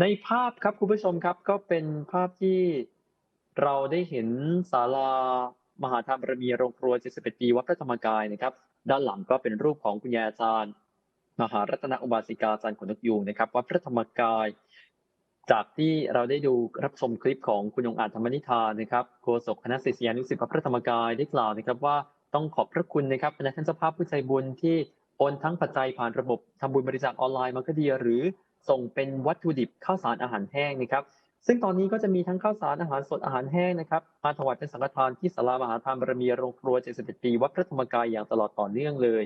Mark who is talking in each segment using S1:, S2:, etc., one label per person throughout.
S1: ในภาพครับคุณผู้ชมครับก็เป็นภาพที่เราได้เห็นศาลามหาธรรมบารมีโรงครัว 71 ปีวัดพระธรรมกายนะครับ ด้านหลังก็เป็นรูปของคุณยายอาจารย์ มหารัตนอุบาสิกาอาจารย์ขนนกยูงนะครับวัดพระธรรมกาย จากที่เราได้ดูรับชมคลิปของคุณยงอาจธรรมนิธานนะครับโฆษกคณะศิษยานุศิษย์วัดพระธรรมกายได้กล่าวนะครับว่าต้องขอบพระคุณนะครับคณะท่านเจ้าภาพผู้ใจบุญที่โอนทั้งปัจจัยผ่านระบบทำบุญบริจาคออนไลน์มาก็ดีหรือ ส่งเป็นวัตถุดิบข้าวสารอาหารแห้งนะครับ ซึ่งตอนนี้ก็จะมีทั้งข้าวสารอาหารสดอาหารแห้งนะครับมาถวายเป็นสังฆทานที่ศาลามหาธรรมบารมีโรงครัว 71 ปีวัดพระธรรมกายอย่างตลอดต่อเนื่องเลย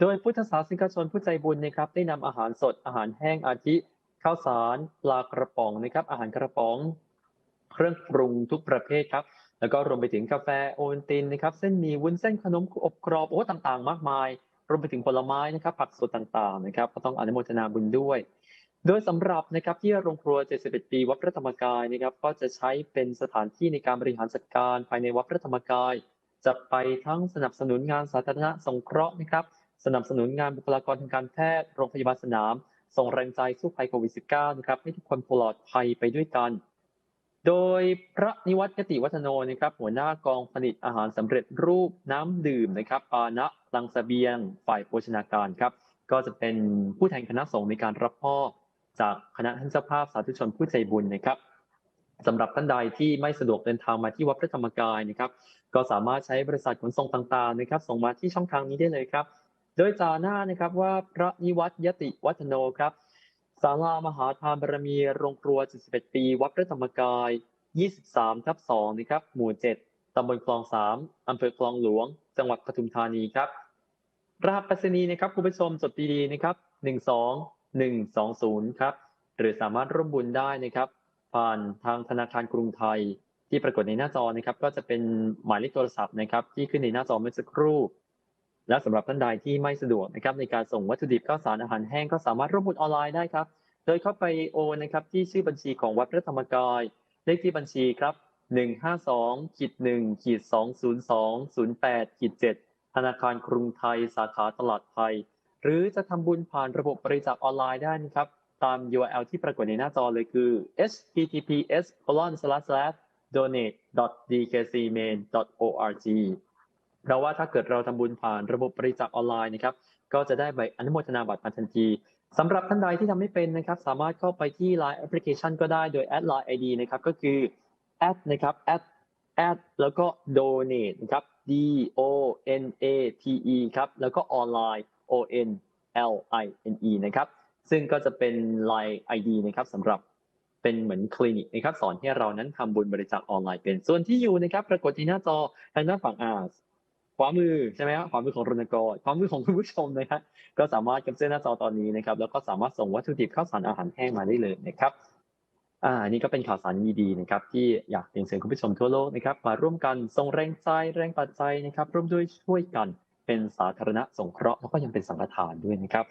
S1: โดยพุทธศาสนิกชนผู้ใจบุญนะครับ ได้นำอาหารสดอาหารแห้งอาทิข้าวสารปลากระป๋องนะครับ อาหารกระป๋อง เครื่องปรุงทุกประเภทครับ แล้วก็รวมไปถึงกาแฟโอวัลตินนะครับ เส้นหมี่วุ้นเส้นขนมอบกรอบโอ้ต่างๆ มากมาย รวมไปถึงผลไม้นะครับ ผักสดต่างๆนะครับ ก็ต้องอนุโมทนาบุญด้วย โดยสำหรับนะครับที่โรงครัว 71 ปีวัดพระธรรมกายนะครับก็จะใช้เป็นสถานที่ในการบริหารจัดการภายในวัดพระธรรมกาย จะไปทั้งสนับสนุนงานสาธารณสงเคราะห์นะครับสนับสนุนงานบุคลากรทางการแพทย์โรงพยาบาลสนาม ส่งแรงใจสู้ภัยโควิด -19 นะครับให้ทุกคนปลอดภัยไปด้วยกัน โดยพระนิวัตยติวัฒโนนะครับหัวหน้ากองผลิตอาหารสำเร็จรูปน้ำดื่มนะครับปานะลังเสบียง ฝ่ายโภชนาการครับก็จะเป็นผู้แทนคณะสงฆ์ในการรับมอบ จากคณะท่านเจ้าภาพสาธุชนผู้ใจบุญนะครับสำหรับท่านใดที่ไม่สะดวกเดินทางมาที่วัดพระธรรมกายนะครับ ก็สามารถใช้บริษัทขนส่งต่างๆนะครับ ส่งมาที่ช่องทางนี้ได้เลยครับ โดยจาหน้านะครับว่าพระนิวัตยติวัฒโนครับศาลามหาทานบารมีโรงครัว 71 ปี วัดพระธรรมกาย 23 ทับ2นะครับ หมู่ 7 ตำบลคลอง 3 อำเภอคลองหลวง จังหวัดปทุมธานีครับรหัสไปรษณีย์นะครับคุณผู้ชมจดดีๆนะครับ 120 ครับ หรือสามารถร่วมบุญได้นะครับ ผ่านทางธนาคารกรุงไทย ที่ปรากฏในหน้าจอนะครับ ก็จะเป็นหมายเลขโทรศัพท์นะครับ ที่ขึ้นในหน้าจอเมื่อสักครู่ และสำหรับท่านใดที่ไม่สะดวกนะครับ ในการส่งวัตถุดิบข้าวสารอาหารแห้งก็สามารถร่วมบุญออนไลน์ได้ครับ โดยเข้าไปโอนนะครับที่ชื่อบัญชีของวัดพระธรรมกายเลขที่บัญชีครับ152ขีด1ขีด202 08ขีด7ธนาคารกรุงไทย สาขาตลาดไทย หรือจะทำบุญผ่านระบบบริจาคออนไลน์ได้นะครับ ตาม URL ที่ปรากฏในหน้าจอเลยคือ https donate dkcmain org เพราะว่าถ้าเกิดเราทำบุญผ่านระบบบริจาคออนไลน์นะครับ ก็จะได้ใบอนุโมทนาบัตรมาทันทีสำหรับท่านใดที่ทำไม่เป็นนะครับ สามารถเข้าไปที่ Line Application ก็ได้โดยแอด Line ID นะครับก็คือแอดนะครับแอดแอดแล้วก็ donate นะครับ D O N A T E ครับแล้วก็ออนไลน์ O N L I N E นะครับ ซึ่งก็จะเป็น Line ID นะครับสำหรับเป็นเหมือนคลินิกนะครับสอนให้เรานั้นทำบุญบริจาคออนไลน์เป็น ส่วนที่อยู่นะครับ ปรากฏที่หน้าจอทางด้านฝั่งอาขวามือใช่ไหมครับขวามือของรณกรขวามือของคุณผู้ชมนะครับก็สามารถกับเส้นหน้าจอตอนนี้นะครับ แล้วก็สามารถส่งวัตถุดิบข้าวสารอาหารแห้งมาได้เลยนะครับอ่านี่ก็เป็นข่าวสารดีๆนะครับ ที่อยากเรียนเชิญคุณผู้ชมทั่วโลกนะครับ มาร่วมกันส่งแรงใจแรงปัจจัยนะครับ ร่วมด้วยช่วยกัน เป็นสาธารณสงเคราะห์แล้วก็ยังเป็นสังฆทานด้วยนะครับ